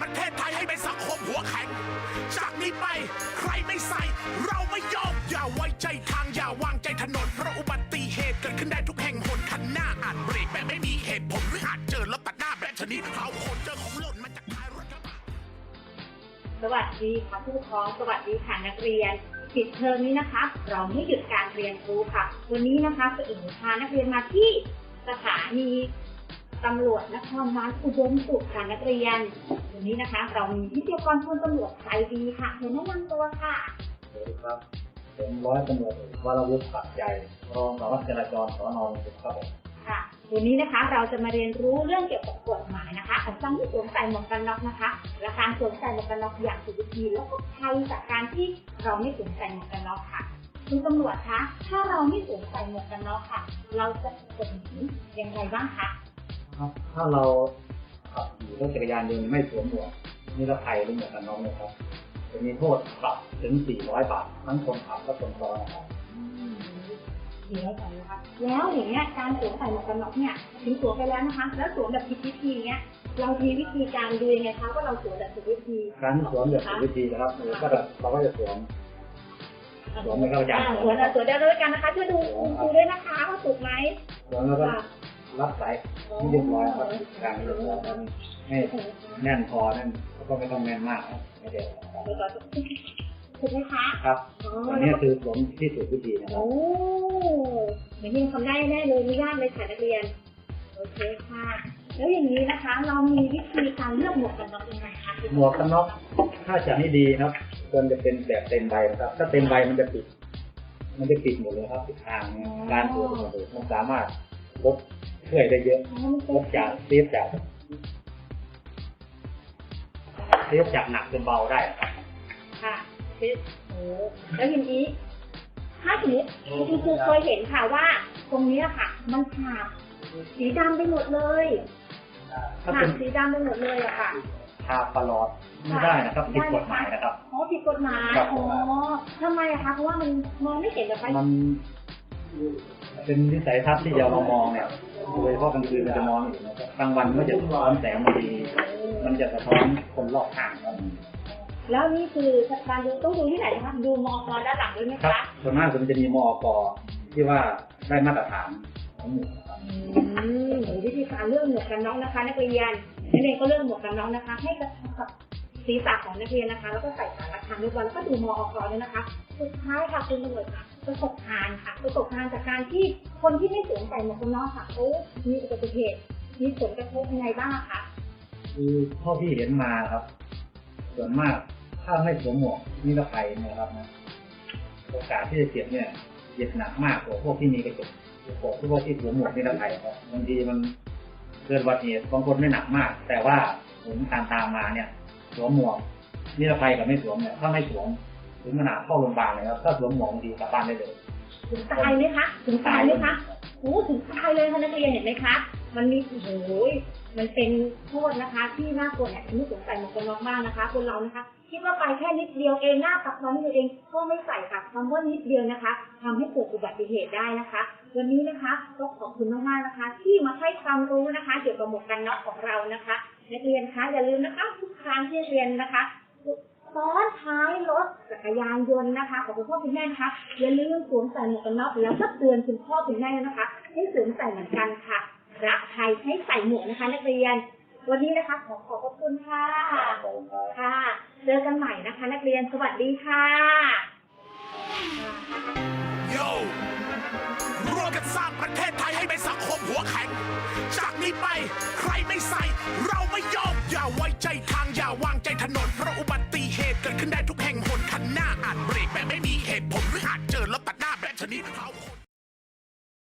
ประเทศไทยให้เป็นสังคมหัวแข็ง จากนี้ไปใครไม่ใส่ เราไม่ยอม อย่าไว้ใจทางอย่าวางใจถนน เพราะอุบัติเหตุเกิดขึ้นได้ทุกแห่งหนคันหน้าอาจเบรกแบบไม่มีเหตุผลหรืออาจเจอรถตัดหน้าแบบชนิดเอาคนเจอของหล่นมาจากท้ายรถกระบะ สวัสดีค่ะผู้ปกครองสวัสดีค่ะนักเรียนปิดเทอมนี้นะคะ เราไม่หยุดการเรียนรู้ค่ะ วันนี้นะคะจะอิงพานักเรียนมาที่สถานีตำรวจนครบาลอุดมสุขค่ะนักเรียน วันนี้นะคะ เรามีวิทยากรคุณตำรวจใจดีค่ะเดี๋ยวแนะนำตัวค่ะสวัสดีครับผมร้อยตำรวจเอกวรวุฒิปักใจรองสารวัตรจราจรสอนอสุขครับผมค่ะวันนี้นะคะเราจะมาเรียนรู้เรื่องเกี่ยวกับกฎหมายนะคะของการที่สวมใส่หมวกกันน็อกนะคะและการสวมใส่หมวกกันน็อกอย่างถูกวิธีแล้วก็ภัยจากการที่เราไม่สวมใส่หมวกกันน็อกค่ะคุณตำรวจคะ ถ้าเราไม่สวมใส่หมวกกันน็อกค่ะ เราจะถูกกฎหมายอย่างไรบ้างคะ ครับ ถ้าเรา ขับขี่รถจักรยานยนต์ไม่สวมหมวกนิรภัยหรือหมวกกันน็อกนะครับจะมีโทษปรับถึง 400 บาททั้งคนขับและคนซ้อนนะครับดีแล้วกันนะคะแล้วอย่างเงี้ยการสวมใส่หมวกกันน็อกเนี่ยถึงสวมไปแล้วนะคะ แล้วสวมแบบผิดวิธีเงี้ยเรามีวิธีการดูยังไงคะว่าเราสวมแบบถูกวิธีการที่สวมแบบถูกวิธีนะครับเราก็จะเราก็จะสวมสวมไหมครับอาจารย์สวมสวมได้ด้วยกันนะคะช่วยดูคุณครูด้วยนะคะว่าถูกไหมสวมแล้วก็ รับสายให้เรียบร้อยครับการเรียบร้อยครับให้แน่นพอนั่นแล้วก็ไม่ต้องแน่นมากครับไม่เดี๋ยวครับถูกไหมคะครับอ๋ออันนี้คือสวมที่ถูกวิธีนะครับโอ้เหมือนที่ทำได้แน่เลยไม่ยากเลยค่ะนักเรียนโอเคค่ะ แล้วอย่างนี้นะคะ เรามีวิธีการเลือกหมวกกันน็อกยังไงคะหมวกกันน็อกถ้าจะให้ดีนะครับควรจะเป็นแบบเต็มใบนะครับ ถ้าเต็มใบมันจะปิด มันจะปิดหมดเลยครับปิดทางเนี่ยการตัวจหมดเลยมันสามารถลด ช่วยได้เยอะอ๋อมันลเป็นดจากเซฟจากเซฟจากหนักเป็นเบาได้ครับ ค่ะเป็นโอ้แล้วทีนี้ ถ้าทีนี้คุณครูเคยเห็นค่ะว่า ตรงเนี้ยค่ะ มันฉาบสีดำไปหมดเลยถ้าฉาเป็บนสีดำไปหมดเลยอะค่ะทาปลอดไม่ได้นะครับผิดกฎหมายนะครับอ๋อผิดกฎหมายครับอ๋อทำไมอะคะเพราะว่ามันมองไม่เห็นเหรอคะมันเป็นวิสัยทัศน์ที่เรามามองเนี่ย โดยเฉพาะกลางคืนมันจะมองเห็นนะครับกลางวันมันก็จะสะท้อนแสงมาดีมันจะสะท้อนคนรอบข้างครับแล้วนี่คือการดูต้องดูที่ไหนนะคะดูมอกด้านหลังด้วยไหมครับคะส่วนมากผมจะมีมอกที่ว่าได้มาตรฐานของหมู่ครับอืมวิธีการเลือกหมวกกันน็อกนะคะนักเรียนนักเรียนก็เลือกหมวกกันน็อกนะคะ ให้กระทบกับศีรษะของนักเรียนนะคะ แล้วก็ใส่สารคันด้วยวันแล้วก็ดูมอกด้วยนะคะ สุดท้ายค่ะคุณตำรวจค่ะประสบการณ์ค่ะ ประสบการณ์จากการที่คนที่ไม่สวมใส่หมวกกันน็อกค่ะเขามีอุบัติเหตุมีผลกระทบยังไงบ้างคะคือเท่าที่เห็นมาครับ ส่วนมากถ้าไม่สวมหมวกนิรภัยนะครับนะโอกาสที่จะเจ็บเนี่ยเจ็บหนักมากกว่าพวกที่มีกระจกกว่าพวกที่สวมหมวกนิรภัยครับบางทีมันเกิดอุบัติเหตุบางคนไม่หนักมาก แต่ว่าผมตามตามมาเนี่ย สวมหมวกนิรภัยกับไม่สวมเนี่ยถ้าไม่สวม ถึงขนาดเข้าโรงพยาบาลเลยครับถ้าสวมหมวกบางทีกลับบ้านได้เลยถึงตายไหมคะถึงตายไหมคะโอ้ถึงตายเลยค่ะนักเรียนเห็นไหมคะมันมีโอ้โหยมันเป็นโทษนะคะ ที่น่ากลัวเนี่ยไม่สวมใส่หมวกกันน็อกมากนะคะคนเรานะคะคิดว่าไปแค่นิดเดียวเองหน้าปักน้อยนิดเดียวเองก็ไม่ใส่ค่ะคำว่านิดเดียวนะคะทำให้เกิดอุบัติเหตุได้นะคะ วันนี้นะคะก็ขอบคุณมากๆนะคะ ที่มาให้ความรู้นะคะ เกี่ยวกับหมวกกันน็อกของเรานะคะ นักเรียนคะอย่าลืมนะคะทุกครั้งที่เรียนนะคะ ซ้อนท้ายรถจักรยานยนต์นะคะของคุณพ่อคุณแม่นะคะอย่าลืมสวมใส่หมวกกันน็อกแล้วก็เตือนคุณพ่อคุณแม่นะคะ ให้สวมใส่เหมือนกันค่ะรักไทยให้ใส่หมวกนะคะ นักเรียน วันนี้นะคะขอขอบคุณค่ะค่ะเจอกันใหม่นะคะ นักเรียนสวัสดีค่ะโยร่วมกันสร้างประเทศไทยให้เป็นสังคมหัวแข็งจากนี้ไปใครไม่ใส่ เราไม่ยอมอย่าไว้ใจใคร